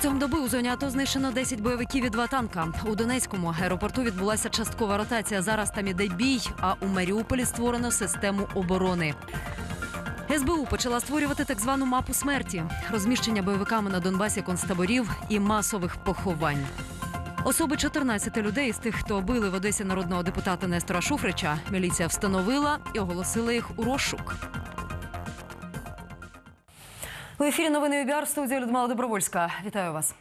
Протягом доби у зоні АТО знищено 10 бойовиків і два танка. У Донецькому аеропорту відбулася часткова ротація. Зараз там іде бій, а у Маріуполі створено систему оборони. СБУ почала створювати так звану мапу смерті, розміщення бойовиками на Донбасі концтаборів і масових поховань. Особи 14 людей з тих, хто били в Одесі народного депутата Нестора Шуфрича, міліція встановила і оголосила їх у розшук. У ефірі новини ЮБІАР в студії Людмила Добровольська. Вітаю вас.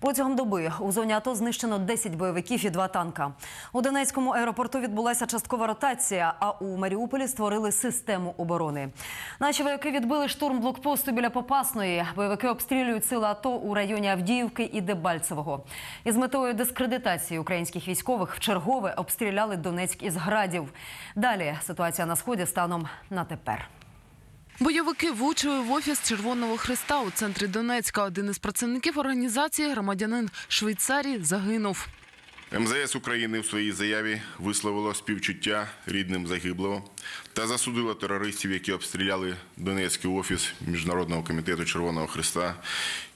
Протягом доби у зоні АТО знищено 10 бойовиків і два танка. У Донецькому аеропорту відбулася часткова ротація, а у Маріуполі створили систему оборони. Наші вояки відбили штурм блокпосту біля Попасної. Бойовики обстрілюють сили АТО у районі Авдіївки і Дебальцевого. Із метою дискредитації українських військових в чергове обстріляли Донецьк із градів. Далі ситуація на сході станом на тепер. Бойовики влучили в офіс Червоного Христа у центрі Донецька. Один із працівників організації, громадянин Швейцарії, загинув. МЗС України в своїй заяві висловило співчуття рідним загиблого та засудило терористів, які обстріляли Донецький офіс Міжнародного комітету Червоного Христа.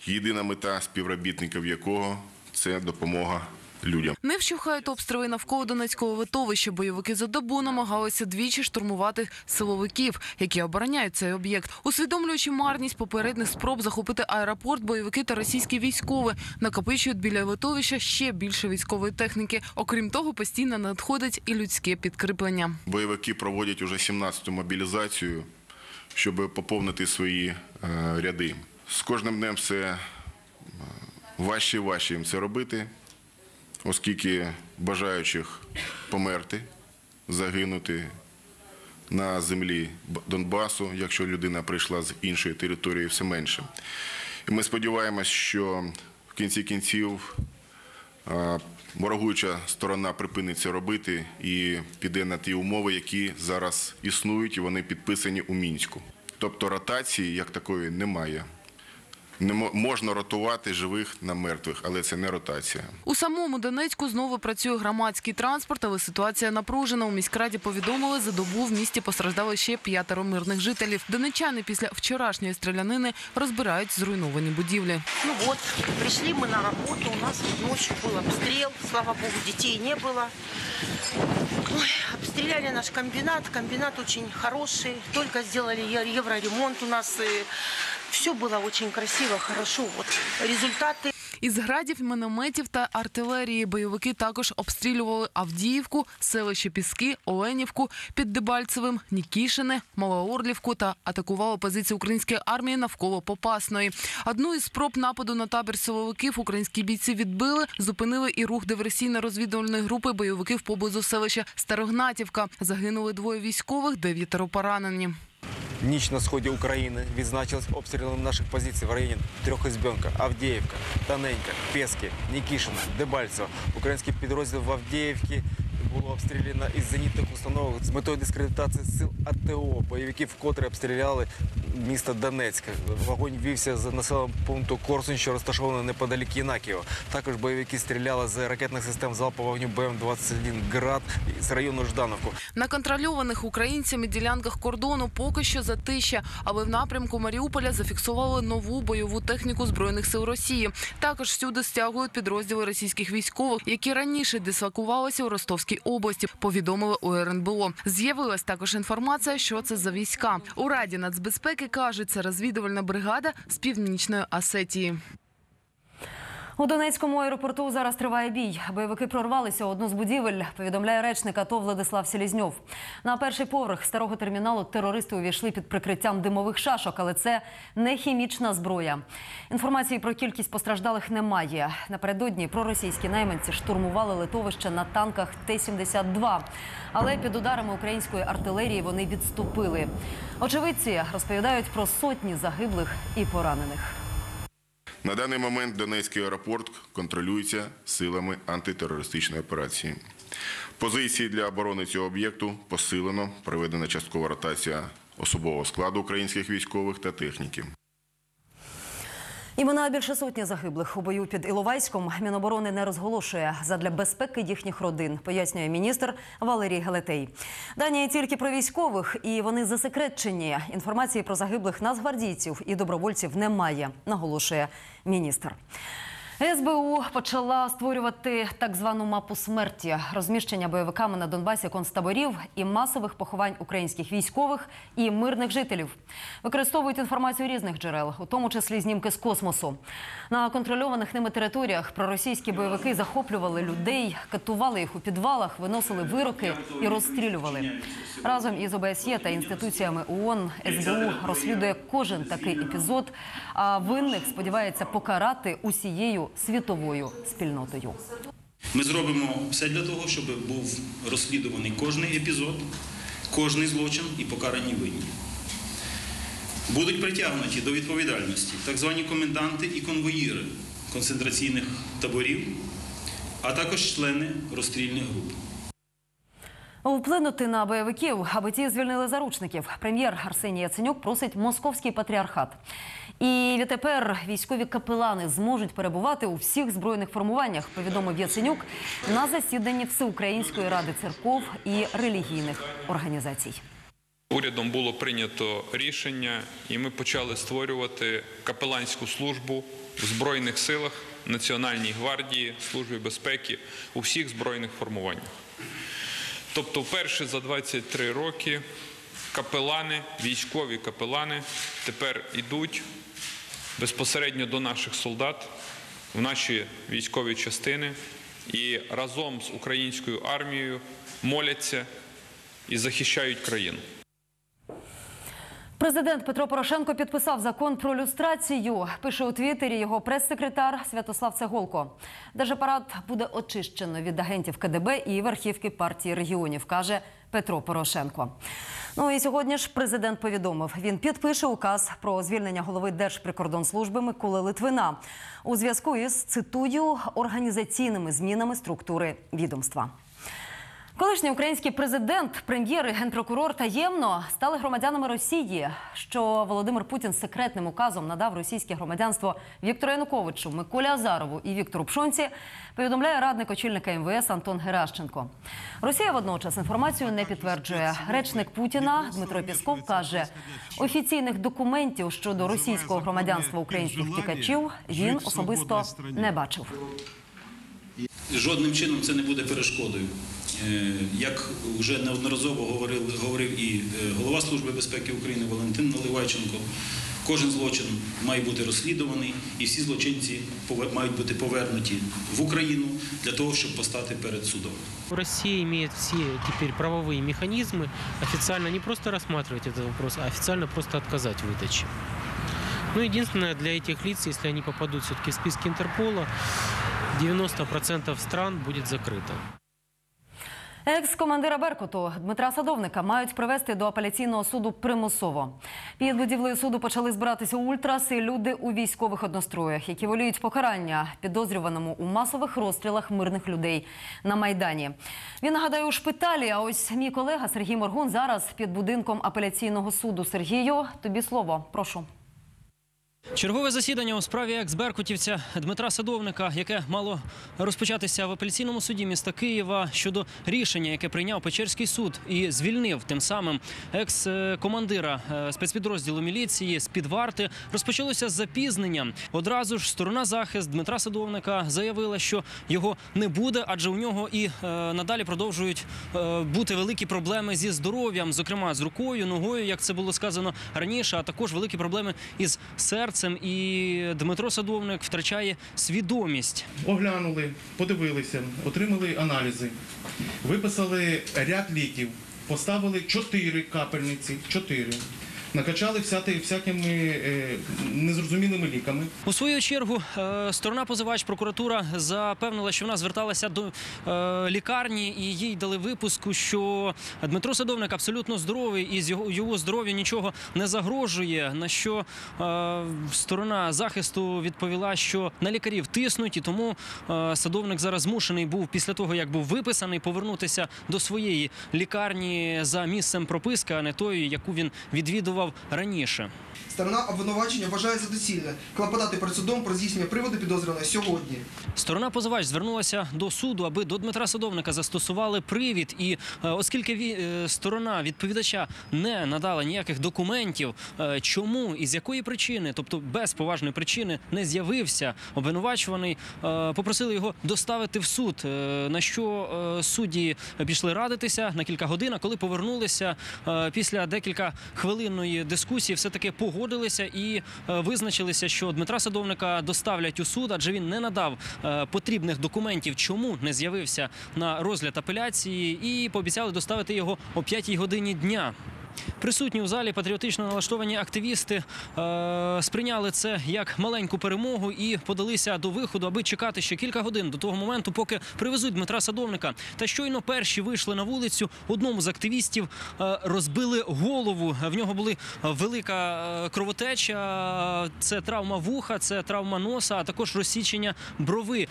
Єдина мета співробітників якого це допомога людям. Не вщухають обстріли навколо Донецького литовища. Бойовики за добу намагалися двічі штурмувати силовиків, які обороняють цей об'єкт. Усвідомлюючи марність попередніх спроб захопити аеропорт, бойовики та російські військові накопичують біля литовища ще більше військової техніки. Окрім того, постійно надходить і людське підкріплення. Бойовики проводять уже 17-ту мобілізацію, щоб поповнити свої е, ряди. З кожним днем все е, важче і важче їм це робити, оскільки бажаючих померти, загинути на землі Донбасу, якщо людина прийшла з іншої території, все менше. І ми сподіваємось, що в кінці кінців а, ворогуюча сторона припинить це робити і піде на ті умови, які зараз існують, і вони підписані у мінську. Тобто ротації як такої немає Не мо- можна ротувати живих на мертвих, але це не ротація. У самому Донецьку знову працює громадський транспорт, але ситуація напружена. У міськраді повідомили, за добу в місті постраждали ще п'ятеро мирних жителів. Донечани після вчорашньої стрілянини розбирають зруйновані будівлі. Ну вот, пришли мы на работу, у нас вот ночью был обстрел, слава богу, детей не было. Ой, обстреляли наш комбинат, комбинат очень хороший, только сделали евроремонт у нас, все было очень красиво, хорошо, вот результаты Із градів, мінометів та артилерії бойовики також обстрілювали Авдіївку, селище Піски, Оленівку, під Дебальцевим, Нікішине, Малоорлівку та атакували позиції української армії навколо Попасної. Одну із спроб нападу на табір силовиків українські бійці відбили, зупинили і рух диверсійно-розвідувальної групи бойовиків поблизу селища Старогнатівка. Загинули двоє військових, дев'ятеро поранені. Ніч на сході України відзначилась обстрілом наших позицій в районі Трьохізбенка, Авдіївка, Таненька, Пески, Нікішина, Дебальцево. Український підрозділ в Авдіївці було обстріляно із зенітних установок з метою дискредитації сил АТО. Бойовики вкотре обстріляли місто Донецьке. Вогонь вівся з населеного пункту Корсунь, що розташований неподалік Єнакієва. Також бойовики стріляли з ракетних систем залпового вогню БМ-21 «Град» з району Ждановку. На контрольованих українцями ділянках кордону поки що затища, але в напрямку Маріуполя зафіксували нову бойову техніку збройних сил Росії. Також всюди стягують підрозділи російських військових, які раніше дислокувалися у Ростовській області. Повідомили у РНБО. З'явилась також інформація, що це за війська. У Раді нацбезпеки кажуть, це розвідувальна бригада з північної Осетії. У Донецькому аеропорту зараз триває бій. Бойовики прорвалися у одну з будівель. Повідомляє речник АТО Владислав Селізньов. На перший поверх старого терміналу терористи увійшли під прикриттям димових шашок, але це не хімічна зброя. Інформації про кількість постраждалих немає. Напередодні проросійські найманці штурмували литовище на танках Т-72. Але під ударами української артилерії вони відступили. Очевидці розповідають про сотні загиблих і поранених. На даний момент Донецький аеропорт контролюється силами антитерористичної операції. Позиції для оборони цього об'єкту посилено, проведена часткова ротація особового складу українських військових та техніки. Імена більше сотні загиблих у бою під Іловайськом Міноборони не розголошує задля безпеки їхніх родин, пояснює міністр Валерій Гелетей. Дані тільки про військових, і вони засекречені. Інформації про загиблих нацгвардійців і добровольців немає, наголошує міністр. СБУ почала створювати так звану мапу смерті розміщення бойовиками на Донбасі концтаборів і масових поховань українських військових і мирних жителів. Використовують інформацію різних джерел, у тому числі знімки з космосу. На контрольованих ними територіях проросійські бойовики захоплювали людей, катували їх у підвалах, виносили вироки і розстрілювали. Разом із ОБСЄ та інституціями ООН СБУ розслідує кожен такий епізод. А винних сподівається покарати усією світовою спільнотою. Ми зробимо все для того, щоб був розслідуваний кожний епізод, кожний злочин і покарані винні. Будуть притягнуті до відповідальності так звані коменданти і конвоїри концентраційних таборів, а також члени розстрільних груп. Вплинути на бойовиків, аби ті звільнили заручників. Прем'єр Арсеній Яценюк просить московський патріархат. І відтепер військові капелани зможуть перебувати у всіх збройних формуваннях. Повідомив Яценюк на засіданні Всеукраїнської ради церков і релігійних організацій. Урядом було прийнято рішення, і ми почали створювати капеланську службу в Збройних силах, Національній гвардії, Службі безпеки у всіх збройних формуваннях. Тобто, вперше за 23 роки капелани, військові капелани тепер йдуть безпосередньо до наших солдат в наші військові частини і разом з українською армією моляться і захищають країну. Президент Петро Порошенко підписав закон про люстрацію. Пише у Твіттері його прес-секретар Святослав Цеголко. Держапарат буде очищено від агентів КДБ і верхівки партії регіонів, каже Петро Порошенко. Ну і сьогодні ж президент повідомив, він підпише указ про звільнення голови Держприкордонслужби Миколи Литвина у зв'язку із цитую організаційними змінами структури відомства. Колишній український президент, прем'єр і генпрокурор таємно стали громадянами Росії. Що Володимир Путін секретним указом надав російське громадянство Віктору Януковичу, Миколі Азарову і Віктору Пшонці, повідомляє радник очільника МВС Антон Геращенко. Росія водночас інформацію не підтверджує. Речник Путіна Дмитро Пісков каже, офіційних документів щодо російського громадянства українських втікачів він особисто не бачив Жодним чином це не буде перешкодою. Е, Як вже неодноразово говорив, говорив і е, голова Служби безпеки України Валентин Наливайченко, кожен злочин має бути розслідуваний, і всі злочинці пове- мають бути повернуті в Україну для того, щоб постати перед судом. Россия имеет все теперь правовые механизмы официально не просто рассматривать этот вопрос, а официально просто отказать в выдаче. Ну, единственное, для этих лиц, если они попадут все-таки в списки Интерпола, 90% стран будет закрыто. Екс-командира Беркуту Дмитра Садовника мають привезти до апеляційного суду примусово. Під будівлею суду почали збиратися ультраси, люди у військових одностроях, які воліють покарання підозрюваному у масових розстрілах мирних людей на майдані. Він нагадаю у шпиталі. А ось мій колега Сергій Моргун зараз під будинком апеляційного суду. Сергію, тобі слово. Прошу. Чергове засідання у справі екс-беркутівця Дмитра Садовника, яке мало розпочатися в апеляційному суді міста Києва щодо рішення, яке прийняв Печерський суд і звільнив тим самим екс-командира е, спецпідрозділу міліції з під варти, розпочалося з запізненням. Одразу ж сторона захист Дмитра Садовника заявила, що його не буде, адже у нього і е, надалі продовжують е, бути великі проблеми зі здоров'ям, зокрема з рукою, ногою, як це було сказано раніше, а також великі проблеми із серцем. І Дмитро Садовник втрачає свідомість. Оглянули, подивилися, отримали аналізи, виписали ряд ліків, поставили чотири капельниці, чотири. Накачали всяти, всякими е, незрозумілими ліками. У свою чергу е, сторона позивач прокуратура запевнила, що вона зверталася до е, лікарні і їй дали випуску, що Дмитро Садовник абсолютно здоровий і з його, його здоров'ю нічого не загрожує. На що е, сторона захисту відповіла, що на лікарів тиснуть, і тому е, садовник зараз змушений був після того, як був виписаний, повернутися до своєї лікарні за місцем прописки, а не тої, яку він відвідував очікував раніше. Сторона обвинувачення вважає за доцільне клопотати перед судом про здійснення приводу підозрюваного сьогодні. Сторона позивач звернулася до суду, аби до Дмитра Садовника застосували привід. І е, оскільки е, сторона відповідача не надала ніяких документів, е, чому і з якої причини, тобто без поважної причини, не з'явився обвинувачуваний, попросили його доставити в суд. На що судді пішли радитися на кілька годин. А коли повернулися після декілька хвилинної дискусії, все таки погодилися і е, визначилися, що Дмитра Садовника доставлять у суд, адже він не надав е, потрібних документів, чому не з'явився на розгляд апеляції, і пообіцяли доставити його о 5 годині дня. Присутні у залі патріотично налаштовані активісти е, сприйняли це як маленьку перемогу і подалися до виходу, аби чекати ще кілька годин до того моменту, поки привезуть Дмитра Садовника. Та щойно перші вийшли на вулицю. Одному з активістів е, розбили голову. В нього були велика е, кровотеча. Це травма вуха, це травма носа, а також розсічення брови.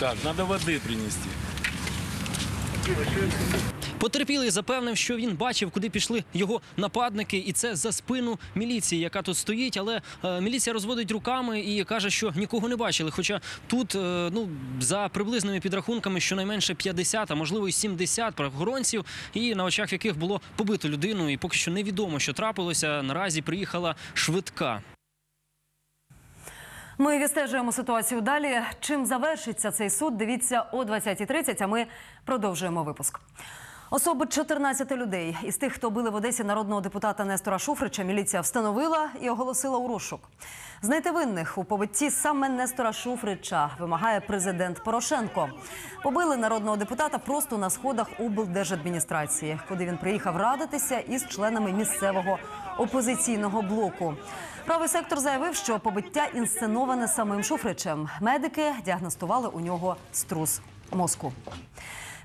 Так, надо воды принести. Потерпілий запевнив, що він бачив, куди пішли його нападники, і це за спину міліції, яка тут стоїть. Але е, міліція розводить руками і каже, що нікого не бачили. Хоча тут, е, ну за приблизними підрахунками, щонайменше 50, а можливо і 70 правоохоронців, і на очах яких було побито людину. І поки що невідомо, що трапилося. Наразі приїхала швидка. Ми відстежуємо ситуацію далі. Чим завершиться цей суд? Дивіться о 20.30, а ми продовжуємо випуск. Особи 14 людей із тих, хто били в Одесі народного депутата Нестора Шуфрича, міліція встановила і оголосила у розшук. Знайти винних у побитті саме Нестора Шуфрича вимагає президент Порошенко. Побили народного депутата просто на сходах облдержадміністрації, куди він приїхав радитися із членами місцевого опозиційного блоку. Правий сектор заявив, що побиття інсценоване самим Шуфричем. Медики діагностували у нього струс мозку.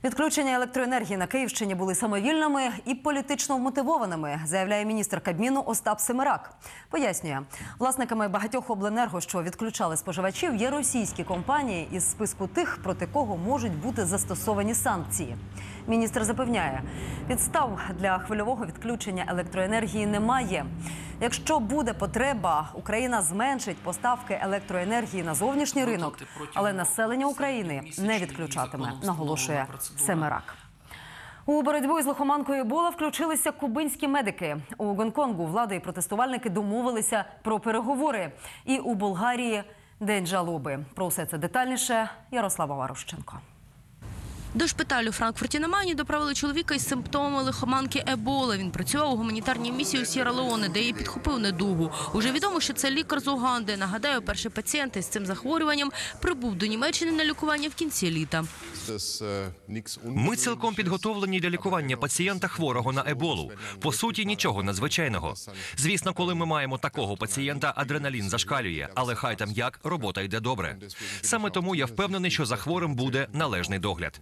Відключення електроенергії на Київщині були самовільними і політично вмотивованими, заявляє міністр Кабміну Остап Семерак. Пояснює, власниками багатьох обленерго, що відключали споживачів, є російські компанії із списку тих, проти кого можуть бути застосовані санкції. Міністр запевняє, підстав для хвильового відключення електроенергії немає. Якщо буде потреба, Україна зменшить поставки електроенергії на зовнішній ринок, але населення України не відключатиме, наголошує Семерак. У боротьбу із лихоманкою Ебола включилися кубинські медики. У Гонконгу влада і протестувальники домовилися про переговори. І у Болгарії день жалоби. Про все це детальніше Ярослава Варущенко. До шпиталю Франкфурті на Майні доправили чоловіка із симптомами лихоманки Ебола. Він працював у гуманітарній місії у Сєра Леоне, де її підхопив недугу. Уже відомо, що це лікар з Уганди. Нагадаю, перший пацієнт із цим захворюванням прибув до Німеччини на лікування в кінці літа. Ми цілком підготовлені для лікування пацієнта хворого на еболу. По суті, нічого надзвичайного. Звісно, коли ми маємо такого пацієнта, адреналін зашкалює, але хай там як робота йде добре. Саме тому я впевнений, що за хворим буде належний догляд.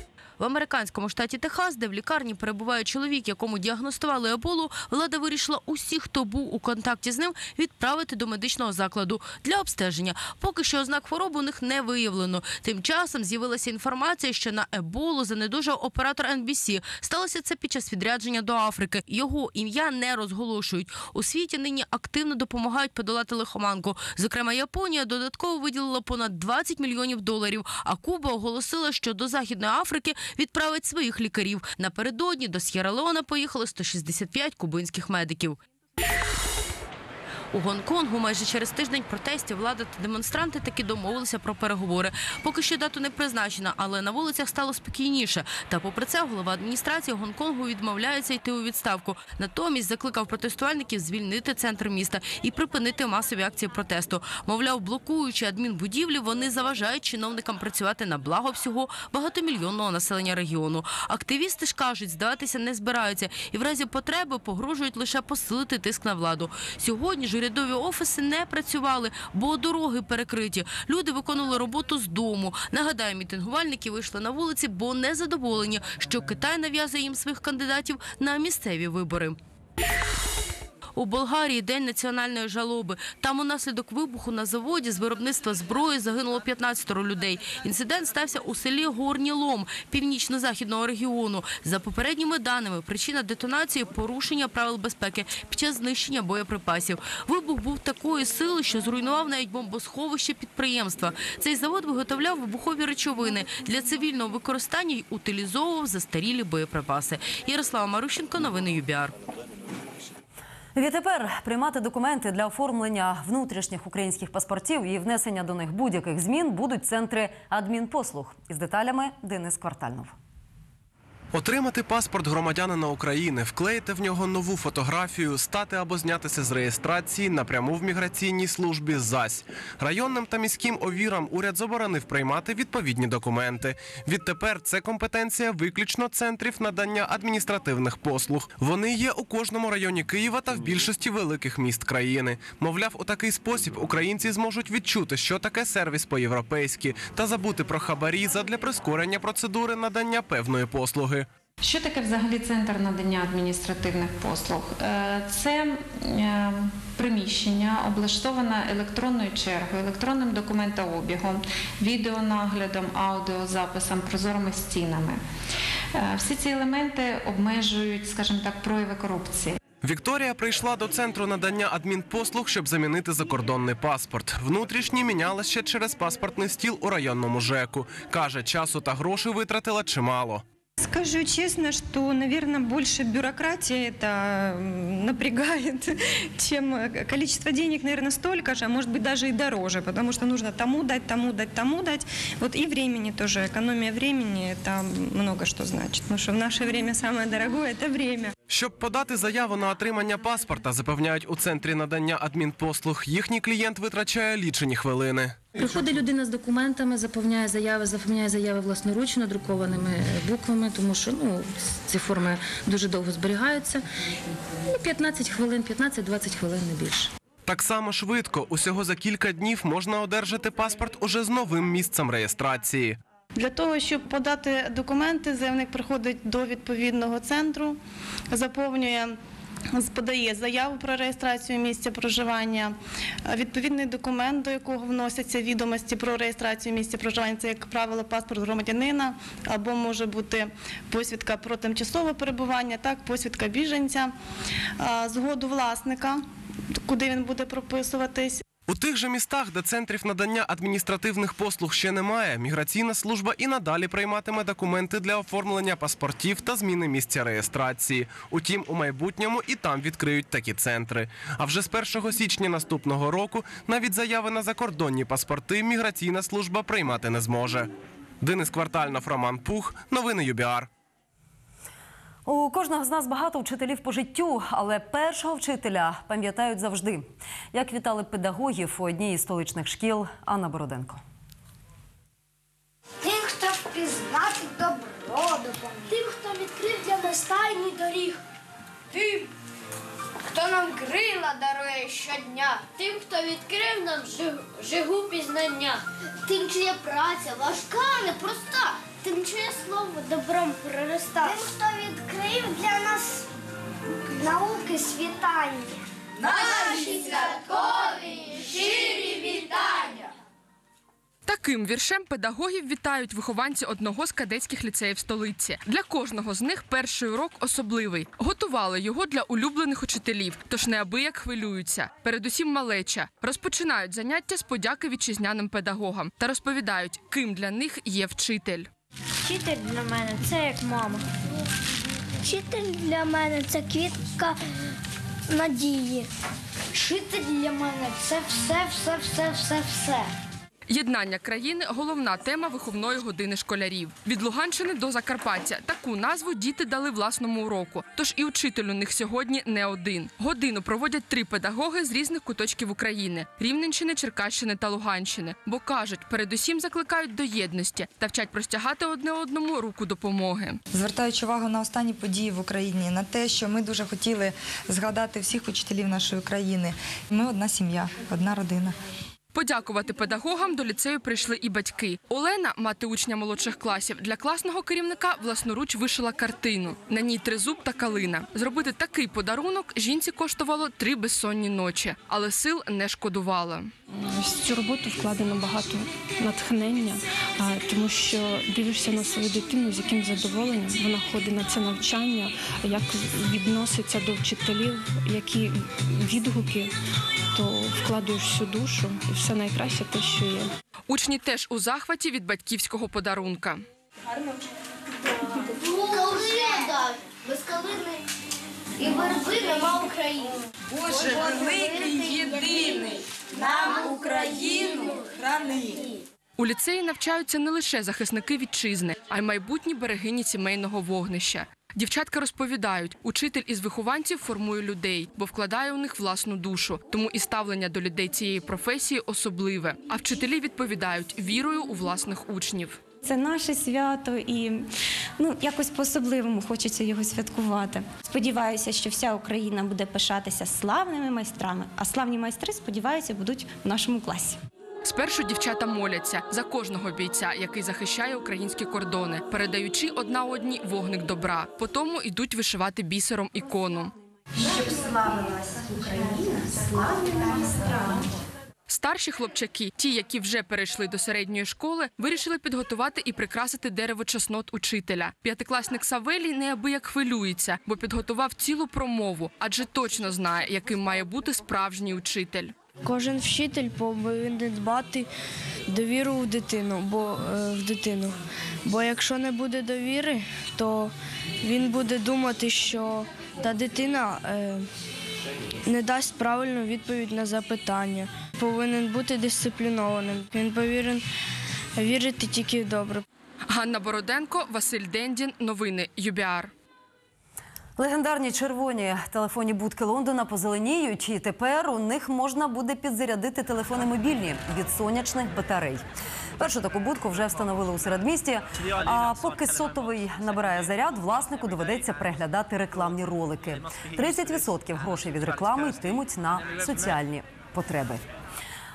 В американському штаті Техас, де в лікарні перебуває чоловік, якому діагностували еболу, влада вирішила усіх, хто був у контакті з ним, відправити до медичного закладу для обстеження. Поки що ознак хвороби у них не виявлено. Тим часом з'явилася інформація, що на еболу занедужав оператор NBC. Сталося це під час відрядження до Африки. Його ім'я не розголошують. У світі нині активно допомагають подолати лихоманку. Зокрема, Японія додатково виділила понад 20 мільйонів доларів. А Куба оголосила, що до Західної Африки відправить своїх лікарів. Напередодні до С'єра-Леона поїхали 165 кубинських медиків. У Гонконгу майже через тиждень протестів влада та демонстранти таки домовилися про переговори. Поки що дату не призначена, але на вулицях стало спокійніше. Та попри це голова адміністрації Гонконгу відмовляється йти у відставку. Натомість закликав протестувальників звільнити центр міста і припинити масові акції протесту. Мовляв, блокуючи адмінбудівлі, вони заважають чиновникам працювати на благо всього багатомільйонного населення регіону. Активісти ж кажуть, здаватися не збираються і в разі потреби погрожують лише посилити тиск на владу. Сьогодні ж урядові офіси не працювали, бо дороги перекриті. Люди виконували роботу з дому. Нагадаю, мітингувальники вийшли на вулиці, бо не задоволені, що Китай нав'язує їм своїх кандидатів на місцеві вибори. У Болгарії день національної жалоби. Там унаслідок вибуху на заводі з виробництва зброї загинуло 15 людей. Інцидент стався у селі Горній Лом північно-західного регіону. За попередніми даними, причина детонації порушення правил безпеки під час знищення боєприпасів. Вибух був такої сили, що зруйнував навіть бомбосховище підприємства. Цей завод виготовляв вибухові речовини для цивільного використання й утилізовував застарілі боєприпаси. Ярослава Марущенко, новини ЮБІАР. Відтепер приймати документи для оформлення внутрішніх українських паспортів і внесення до них будь-яких змін будуть центри адмінпослуг. Із деталями Денис Квартальнов. Отримати паспорт громадянина України, вклеїти в нього нову фотографію, стати або знятися з реєстрації напряму в міграційній службі ЗАСь. Районним та міським овірам уряд заборонив приймати відповідні документи. Відтепер це компетенція виключно центрів надання адміністративних послуг. Вони є у кожному районі Києва та в більшості великих міст країни. Мовляв, у такий спосіб українці зможуть відчути, що таке сервіс по-європейськи, та забути про хабарі задля прискорення процедури надання певної послуги. Що таке взагалі центр надання адміністративних послуг? Е, Це е, приміщення облаштоване електронною чергою, електронним документообігом, відеонаглядом, аудіозаписом, прозорими стінами. Е, Всі ці елементи обмежують, скажімо так, прояви корупції. Вікторія прийшла до центру надання адмінпослуг, щоб замінити закордонний паспорт. Внутрішній міняла ще через паспортний стіл у районному ЖЕКу. Каже, часу та грошей витратила чимало. Скажу честно, что, наверное, больше бюрократия это м, напрягает, чем э, количество денег, наверное, столько же, а может быть даже и дороже, потому что нужно тому дать, тому дать, тому дать. Вот и времени тоже, экономия времени, это много что значит, потому что в наше время самое дорогое – это время. Щоб подати заяву на отримання паспорта, запевняють у центрі надання адмінпослуг, їхній клієнт витрачає лічені хвилини. Приходить людина з документами, заповняє заяви, заповняє заяви власноруч надрукованими буквами, тому що ну, ці форми дуже довго зберігаються. Ну, 15 хвилин, 15-20 хвилин не більше. Так само швидко, усього за кілька днів можна одержати паспорт уже з новим місцем реєстрації. Для того, щоб подати документи, заявник приходить до відповідного центру, заповнює. Подає заяву про реєстрацію місця проживання, е, відповідний документ, до якого вносяться відомості про реєстрацію місця проживання. Це, як правило, паспорт громадянина або може бути посвідка про тимчасове перебування, так, посвідка біженця, е, згоду власника, куди він буде прописуватись. У тих же містах, де центрів надання адміністративних послуг ще немає, міграційна служба і надалі прийматиме документи для оформлення паспортів та зміни місця реєстрації. Утім, у майбутньому і там відкриють такі центри. А вже з 1 січня наступного року навіть заяви на закордонні паспорти міграційна служба приймати не зможе. Денис Квартальнов, Роман Пух, новини ЮБІАР. У кожного з нас багато вчителів по життю, але першого вчителя пам'ятають завжди. Як вітали педагогів у одній із столичних шкіл Анна Бороденко. Тим, хто впізнати добро допоміг. Тим, хто відкрив для нас тайний доріг. Тим, хто нам крила дарує щодня. Тим, хто відкрив нам жигу пізнання. Тим, чия праця важка, непроста. Тим, чиє слово добром пророста. Тим, хто відкрив для нас науки світання. Наші святкові щирі вітання. Таким віршем педагогів вітають вихованці одного з кадетських ліцеїв столиці. Для кожного з них перший урок особливий. Готували його для улюблених учителів, тож неабияк хвилюються. Передусім малеча розпочинають заняття з подяки вітчизняним педагогам та розповідають, ким для них є вчитель. Вчитель для мене це як мама. Вчитель для мене це квітка надії. Вчитель для мене це все, все, все, все, все. Єднання країни головна тема виховної години школярів. Від Луганщини до Закарпаття таку назву діти дали власному уроку. Тож і учитель у них сьогодні не один. Годину проводять три педагоги з різних куточків України: Рівненщини, Черкащини та Луганщини. Бо кажуть, передусім закликають до єдності та вчать простягати одне одному руку допомоги. Звертаючи увагу на останні події в Україні, на те, що ми дуже хотіли згадати всіх учителів нашої країни. Ми одна сім'я, одна родина. Подякувати педагогам до ліцею прийшли і батьки. Олена, мати учня молодших класів, для класного керівника власноруч вишила картину. На ній тризуб та калина. Зробити такий подарунок жінці коштувало три безсонні ночі, але сил не шкодувала. В цю роботу вкладено багато натхнення, тому що дивишся на свою дитину, з яким задоволенням вона ходить на це навчання, як відноситься до вчителів, які відгуки, то вкладаєш всю душу і все найкраще те, що є. Учні теж у захваті від батьківського подарунка. Калина, без калини і верби нема України. Боже великий єдиний, нам Україну храни. У ліцеї навчаються не лише захисники вітчизни, а й майбутні берегині сімейного вогнища. Дівчатка розповідають, учитель із вихованців формує людей, бо вкладає у них власну душу. Тому і ставлення до людей цієї професії особливе. А вчителі відповідають вірою у власних учнів. Це наше свято і ну якось по-особливому хочеться його святкувати. Сподіваюся, що вся Україна буде пишатися славними майстрами, а славні майстри, сподіваюся, будуть в нашому класі. Спершу дівчата моляться за кожного бійця, який захищає українські кордони, передаючи одна одній вогник добра. Потому йдуть вишивати бісером ікону. Щоб славилась Україна славними майстрами. Старші хлопчаки, ті, які вже перейшли до середньої школи, вирішили підготувати і прикрасити дерево чеснот учителя. П'ятикласник Савелій неабияк хвилюється, бо підготував цілу промову, адже точно знає, яким має бути справжній учитель. Кожен вчитель повинен дбати довіру в дитину, бо е, в дитину. Бо якщо не буде довіри, то він буде думати, що та дитина е, не дасть правильну відповідь на запитання. Повинен бути дисциплінованим. Він повинен вірити тільки в добре. Ганна Бороденко, Василь Дендін. Новини ЮБІАР. Легендарні червоні телефонні будки Лондона позеленіють, і тепер у них можна буде підзарядити телефони мобільні від сонячних батарей. Першу таку будку вже встановили у середмісті. А поки сотовий набирає заряд, власнику доведеться переглядати рекламні ролики. 30% грошей від реклами йтимуть на соціальні потреби.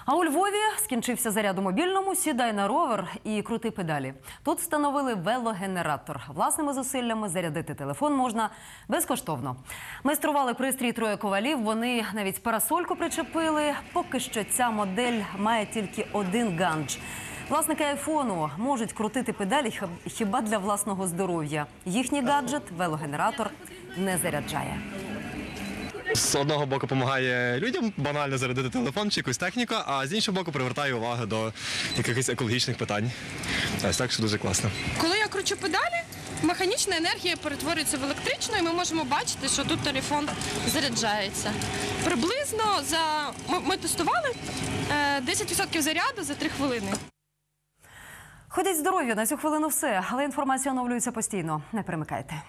А у Львові скінчився заряд у мобільному, сідай на ровер і крути педалі. Тут встановили велогенератор. Власними зусиллями зарядити телефон можна безкоштовно. Майстрували пристрій троє ковалів. Вони навіть парасольку причепили. Поки що ця модель має тільки один ганч. Власники айфону можуть крутити педалі хіба для власного здоров'я. Їхній гаджет велогенератор не заряджає. З одного боку допомагає людям банально зарядити телефон чи якусь техніку, а з іншого боку привертає увагу до якихось екологічних питань. Ось так що дуже класно. Коли я кручу педалі, механічна енергія перетворюється в електричну, і ми можемо бачити, що тут телефон заряджається. Приблизно за ми, ми тестували е, 10% заряду за 3 хвилини. Ходіть здоров'я на цю хвилину все, але інформація оновлюється постійно. Не перемикайте.